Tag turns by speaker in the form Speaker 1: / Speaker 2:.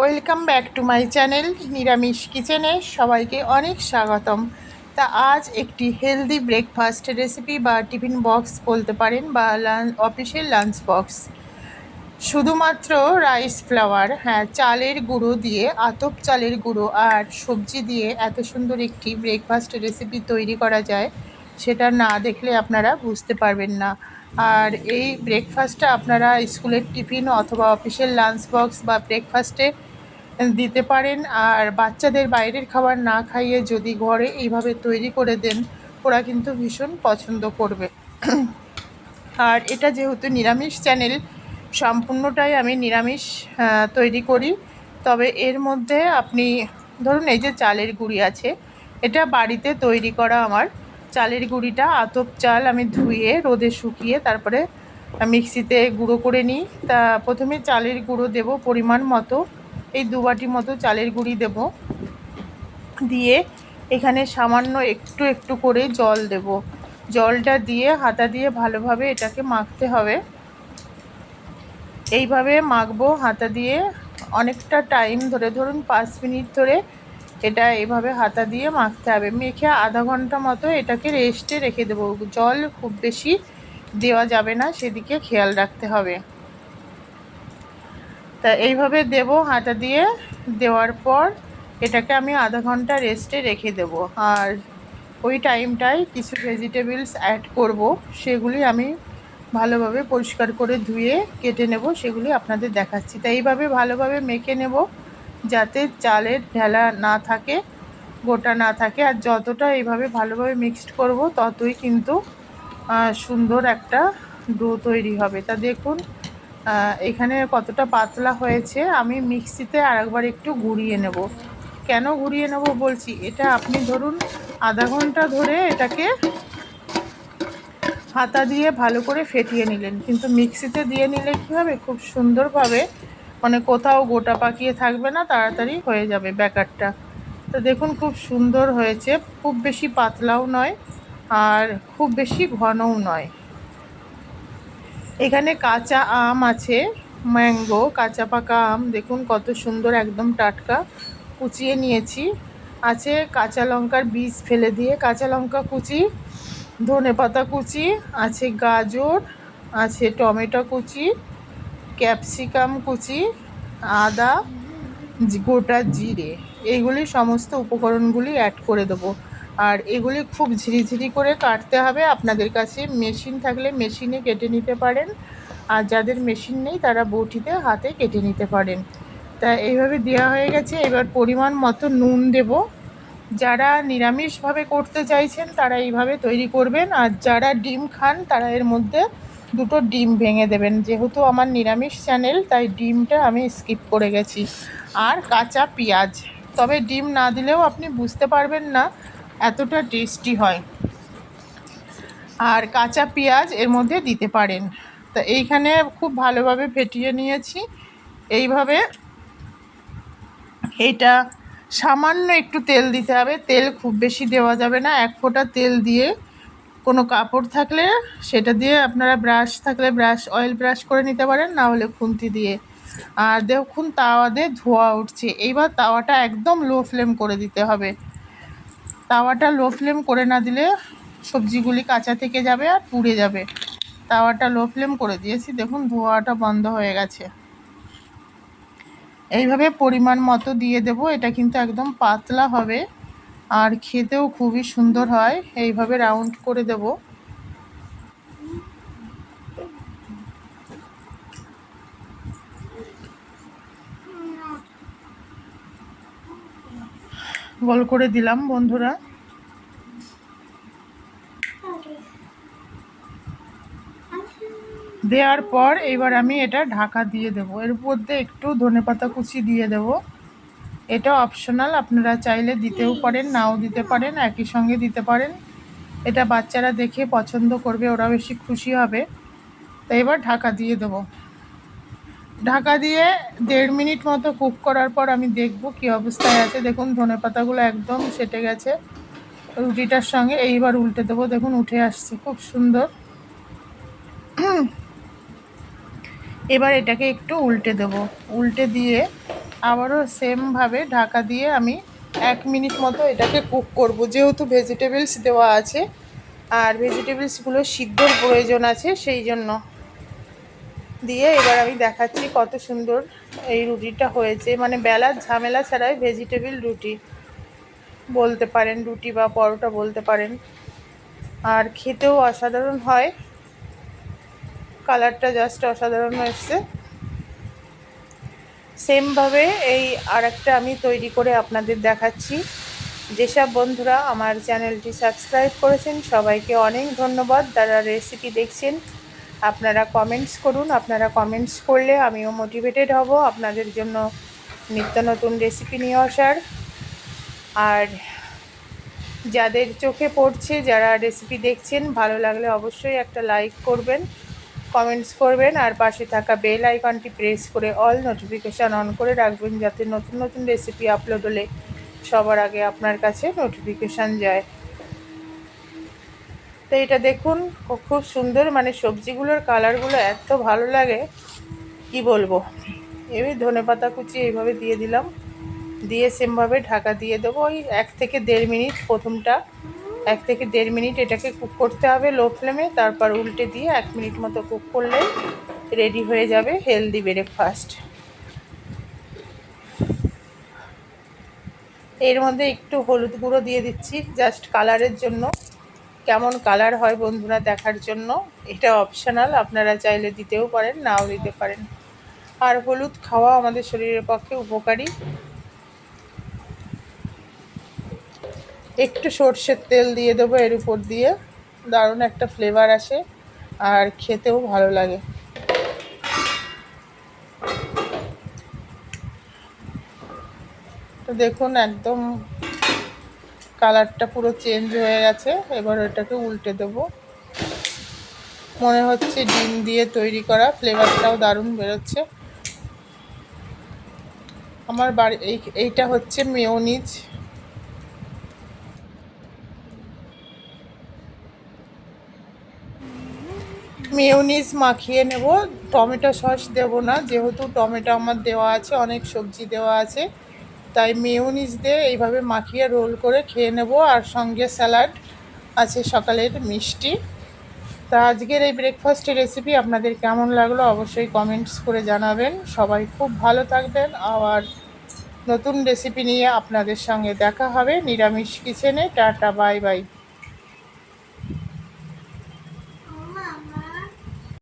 Speaker 1: Welcome back to my channel নিরামিষ কিচেনে সবাইকে অনেক স্বাগতম। তা আজ একটি হেলদি ব্রেকফাস্ট রেসিপি বা টিফিন বক্স বলতে পারেন বা লাঞ্চ অফিসের লাঞ্চ বক্স। শুধুমাত্র রাইস ফ্লাওয়ার হ্যাঁ চালের গুঁড়ো দিয়ে, আতপ চালের গুঁড়ো আর সবজি দিয়ে এত সুন্দর একটি ব্রেকফাস্ট রেসিপি তৈরি করা যায়, সেটা না দেখলে আপনারা বুঝতে পারবেন না। আর এই ব্রেকফাস্টটা আপনারা স্কুলের টিফিন অথবা অফিসের লাঞ্চ বক্স বা ব্রেকফাস্টে দিতে পারেন। আর বাচ্চাদের বাইরের খাবার না খাইয়ে যদি ঘরে এইভাবে তৈরি করে দেন, ওরা কিন্তু ভীষণ পছন্দ করবে। আর এটা যেহেতু নিরামিষ চ্যানেল, সম্পূর্ণটাই আমি নিরামিষ তৈরি করি। তবে এর মধ্যে আপনি ধরুন এই যে চালের গুঁড়ি আছে, এটা বাড়িতে তৈরি করা আমার। চালের গুঁড়িটা আতপ চাল আমি ধুয়ে, রোদে শুকিয়ে তারপরে মিক্সিতে গুঁড়ো করে নিই। তা প্রথমে চালের গুঁড়ো দেব পরিমাণ মতো। এই দু বাটি মতো চালের গুঁড়ি দেব। দিয়ে এখানে সামান্য একটু একটু করে জল দেব। জলটা দিয়ে হাতা দিয়ে ভালোভাবে এটাকে মাখতে হবে। এইভাবে মাখবো হাতা দিয়ে অনেকটা টাইম ধরে, ধরুন পাঁচ মিনিট ধরে এটা এইভাবে হাতা দিয়ে মাখতে হবে। মেখে আধা ঘণ্টা মতো এটাকে রেস্টে রেখে দেবো। জল খুব বেশি দেওয়া যাবে না, সেদিকে খেয়াল রাখতে হবে। তা এইভাবে দেব হাতা দিয়ে। দেওয়ার পর এটাকে আমি আধা ঘণ্টা রেস্টে রেখে দেব। আর ওই টাইমটায় কিছু ভেজিটেবলস অ্যাড করব, সেগুলি আমি ভালোভাবে পরিষ্কার করে ধুয়ে কেটে নেব, সেগুলি আপনাদের দেখাচ্ছি। তাই এইভাবে ভালোভাবে মেখে নেব, যাতে চালের ঢেলা না থাকে, গোটা না থাকে। আর যতটা এইভাবে ভালোভাবে মিক্সড করব, ততই কিন্তু সুন্দর একটা ডো তৈরি হবে। তা দেখুন এখানে কতটা পাতলা হয়েছে, আমি মিক্সিতে আরেকবার একটু ঘুরিয়ে নেব। কেন ঘুরিয়ে নেব বলছি, এটা আপনি ধরুন আধা ঘণ্টা ধরে এটাকে হাতা দিয়ে ভালো করে ফেটিয়ে নিলেন, কিন্তু মিক্সিতে দিয়ে নিলে কী হবে, খুব সুন্দরভাবে মানে কোথাও গোটা পাকিয়ে থাকবে না, তাড়াতাড়ি হয়ে যাবে ব্যাকারটা। তো দেখুন খুব সুন্দর হয়েছে, খুব বেশি পাতলাও নয় আর খুব বেশি ঘনও নয়। এখানে কাঁচা আম আছে, ম্যাঙ্গো, কাঁচা পাকা আম, দেখুন কত সুন্দর একদম টাটকা, কুচিয়ে নিয়েছি। আছে কাঁচা লঙ্কার বীজ ফেলে দিয়ে, কাঁচা লঙ্কা কুচি, ধনে পাতা কুচি, আছে গাজর, আছে টমেটো কুচি, ক্যাপসিকাম কুচি, আদা, গোটা জিরে। এইগুলি সমস্ত উপকরণগুলি অ্যাড করে দেবো। আর এগুলি খুব ঝিরিঝিরি করে কাটতে হবে। আপনাদের কাছে মেশিন থাকলে মেশিনে কেটে নিতে পারেন। আর যাদের মেশিন নেই, তারা বটিতে হাতে কেটে নিতে পারেন। তা এইভাবে দেওয়া হয়ে গেছে। এবার পরিমাণ মতো নুন দেব। যারা নিরামিষভাবে করতে চাইছেন, তারা এইভাবে তৈরি করবেন। আর যারা ডিম খান, তারা এর মধ্যে দুটো ডিম ভেঙে দেবেন। যেহেতু আমার নিরামিষ চ্যানেল, তাই ডিমটা আমি স্কিপ করে গেছি। আর কাঁচা পেঁয়াজ। তবে ডিম না দিলেও আপনি বুঝতে পারবেন না এতটা টেস্টি হয়। আর কাঁচা পেঁয়াজ এর মধ্যে দিতে পারেন। তা এইখানে খুব ভালোভাবে ফেটিয়ে নিয়েছি। এইভাবে এটা সামান্য একটু তেল দিতে হবে। তেল খুব বেশি দেওয়া যাবে না। এক ফোঁটা তেল দিয়ে কোনো কাপড় থাকলে সেটা দিয়ে আপনারা ব্রাশ থাকলে ব্রাশ, অয়েল ব্রাশ করে নিতে পারেন, না হলে খুন্তি দিয়ে। আর দেখুন, তাওয়া দিয়ে ধোয়া উঠছে। এইবার তাওয়াটা একদম লো ফ্লেম করে দিতে হবে। তাওয়াটা লো ফ্লেম করে না দিলে সবজিগুলি কাঁচা থেকে যাবে আর পুড়ে যাবে। তাওয়াটা লো ফ্লেম করে দিয়েছি। দেখুন, ধোয়াটা বন্ধ হয়ে গেছে। এইভাবে পরিমাণ মতো দিয়ে দেব। এটা কিন্তু একদম পাতলা হবে। আর খেতেও খুবই সুন্দর হয়। এইভাবে রাউন্ড করে দেব। গোল করে দিলাম বন্ধুরা। দেওয়ার পর এবার আমি এটা ঢাকা দিয়ে দেবো। এর মধ্যে একটু ধনেপাতা কুচি দিয়ে দেব। এটা অপশনাল আপনারা চাইলে দিতেও পারেন, নাও দিতে পারেন, একই সঙ্গে দিতে পারেন। এটা বাচ্চারা দেখে পছন্দ করবে, ওরা বেশি খুশি হবে। তো এবার ঢাকা দিয়ে দেব। ঢাকা দিয়ে দেড় মিনিট মতো কুক করার পর আমি দেখব কি অবস্থায় আছে। দেখুন ধনেপাতাগুলো একদম সেটে গেছে। রুটিটার সঙ্গে এইবার উল্টে দেবো। দেখুন, উঠে আসছে খুব সুন্দর। এবার এটাকে একটু উল্টে দেব। উল্টে দিয়ে আবারও সেমভাবে ঢাকা দিয়ে আমি এক মিনিট মতো এটাকে কুক করব। যেহেতু ভেজিটেবলস দেওয়া আছে, আর ভেজিটেবলসগুলো সিদ্ধর প্রয়োজন আছে, সেই জন্য। দিয়ে এবার আমি দেখাচ্ছি কত সুন্দর এই রুটিটা হয়েছে। মানে বেলার ঝামেলা ছাড়াই ভেজিটেবিল রুটি বলতে পারেন, রুটি বা পরোটা বলতে পারেন। আর খেতেও অসাধারণ হয়। কালারটা জাস্ট অসাধারণ এসছে সেমভাবে এই আর একটা আমি তৈরি করে আপনাদের দেখাচ্ছি। যেসব বন্ধুরা আমার চ্যানেলটি সাবস্ক্রাইব করেছেন, সবাইকে অনেক ধন্যবাদ। যারা রেসিপি দেখছেন আপনারা কমেন্টস করুন, আপনারা কমেন্টস করলে আমিও মোটিভেটেড হব আপনাদের জন্য নিত্য নতুন রেসিপি নিয়ে আসার। আর যাদের চোখে পড়ছে, যারা রেসিপি দেখছেন, ভালো লাগলে অবশ্যই একটা লাইক করবেন কমেন্টস করবেন, আর পাশে থাকা বেল আইকনটি প্রেস করে অল নোটিফিকেশান অন করে রাখবেন, যাতে নতুন নতুন রেসিপি আপলোড হলে সবার আগে আপনার কাছে নোটিফিকেশান যায়। তো এটা দেখুন খুব সুন্দর মানে সবজিগুলোর কালারগুলো এত ভালো লাগে, কি বলব? এবার ধনে পাতা কুচি এইভাবে দিয়ে দিলাম। দিয়ে সেমভাবে ঢাকা দিয়ে দেবো। ওই এক থেকে দেড় মিনিট প্রথমটা, এক থেকে দেড় মিনিট এটাকে কুক করতে হবে লো ফ্লেমে, তারপর উল্টে দিয়ে এক মিনিট মতো কুক করলে রেডি হয়ে যাবে হেলদি ব্রেকফাস্ট। এর মধ্যে একটু হলুদ গুঁড়ো দিয়ে দিচ্ছি, জাস্ট কালারের জন্য। কেমন কালার হয় বন্ধুরা দেখার জন্য, এটা অপশনাল আপনারা চাইলে দিতেও পারেন, নাও দিতে পারেন। আর হলুদ খাওয়া আমাদের শরীরের পক্ষে উপকারী। একটু সর্ষের তেল দিয়ে দেবো এর উপর দিয়ে, দারুণ একটা ফ্লেভার আসে, আর খেতেও ভালো লাগে। তো দেখুন, একদম কালারটা পুরো চেঞ্জ হয়ে গেছে, এবার ওটাকে উল্টে দেব। মনে হচ্ছে ডিম দিয়ে তৈরি করা, ফ্লেভারটাও দারুণ বেরোচ্ছে। আমার বাড়ি, এই, এইটা হচ্ছে মেয়নিজ। মেয়নিজ মাখিয়ে নেব, টমেটো সস দেব না, যেহেতু টমেটো আমার দেওয়া আছে, অনেক সবজি দেওয়া আছে। তাই মেয়নিজ দিয়ে এইভাবে মাখিয়ে রোল করে খেয়ে নেব। আর সঙ্গে স্যালাড আছে সকালের মিষ্টি। তা আজকের এই ব্রেকফাস্টের রেসিপি আপনাদের কেমন লাগল অবশ্যই কমেন্টস করে জানাবেন। সবাই খুব ভালো থাকবেন। আবার নতুন রেসিপি নিয়ে আপনাদের সঙ্গে দেখা হবে। নিরামিষ কিচেনে টাটা বাই বাই